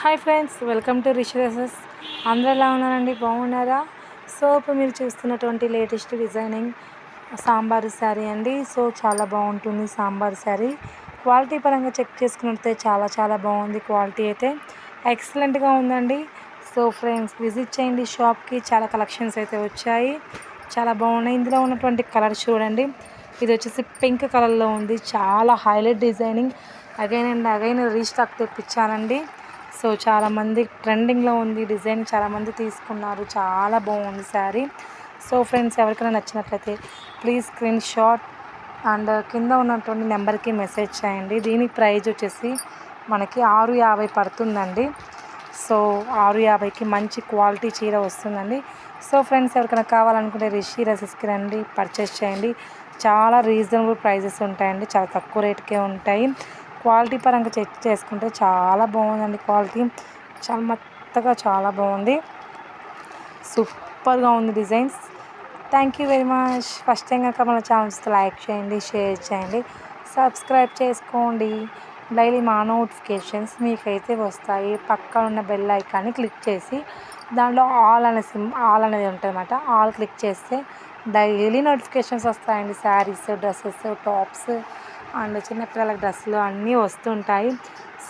Hi friends welcome to రిష్ అందరూ ఎలా ఉన్నారండి? బాగున్నారా? సో ఇప్పుడు మీరు చూస్తున్నటువంటి లేటెస్ట్ డిజైనింగ్ సాంబార్ శారీ అండి. సో చాలా బాగుంటుంది సాంబార్ శారీ. క్వాలిటీ పరంగా చెక్ చేసుకున్నట్లయితే చాలా చాలా బాగుంది క్వాలిటీ అయితే. ఎక్సలెంట్గా ఉందండి. సో ఫ్రెండ్స్ విజిట్ చేయండి షాప్కి. చాలా కలెక్షన్స్ అయితే వచ్చాయి. చాలా బాగున్నాయి. ఇందులో ఉన్నటువంటి కలర్ చూడండి. ఇది వచ్చేసి పింక్ కలర్లో ఉంది. చాలా highlight designing. Again and again restock తెప్పించానండి. So చాలామంది ట్రెండింగ్లో ఉంది డిజైన్ చాలామంది తీసుకున్నారు చాలా బాగుంది శారీ. సో ఫ్రెండ్స్ ఎవరికైనా నచ్చినట్లయితే ప్లీజ్ స్క్రీన్ షాట్ అండ్ కింద ఉన్నటువంటి నెంబర్కి మెసేజ్ చేయండి. దీని ప్రైజ్ వచ్చేసి మనకి ఆరు యాభై పడుతుందండి. సో ఆరు యాభైకి మంచి క్వాలిటీ చీర వస్తుందండి. సో ఫ్రెండ్స్ ఎవరికైనా కావాలనుకుంటే రిషి రసెస్కి రండి పర్చేస్ చేయండి. చాలా రీజనబుల్ ప్రైజెస్ ఉంటాయండి చాలా తక్కువ రేట్కే ఉంటాయి. క్వాలిటీ పరంగా చెక్ చేసుకుంటే చాలా బాగుందండి క్వాలిటీ. చాలా మెత్తగా చాలా బాగుంది. సూపర్గా ఉంది designs. Thank you very much first time కనుక మన ఛానల్స్ లైక్ చేయండి షేర్ చేయండి సబ్స్క్రైబ్ చేసుకోండి. డైలీ మా నోటిఫికేషన్స్ మీకైతే వస్తాయి. పక్కన ఉన్న బెల్ ఐకాన్ని క్లిక్ చేసి దాంట్లో ఆల్ అనే సిమ్ ఆల్ అనేది ఉంటుందన్నమాట. ఆల్ క్లిక్ చేస్తే డైలీ నోటిఫికేషన్స్ వస్తాయండి. శారీస్ డ్రెస్సెస్ టాప్స్ అండ్ చిన్నపిల్లల డ్రెస్సులు అన్నీ వస్తుంటాయి.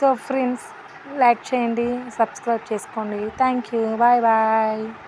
సో ఫ్రెండ్స్ లైక్ చేయండి సబ్స్క్రైబ్ చేసుకోండి. Thank you. Bye bye.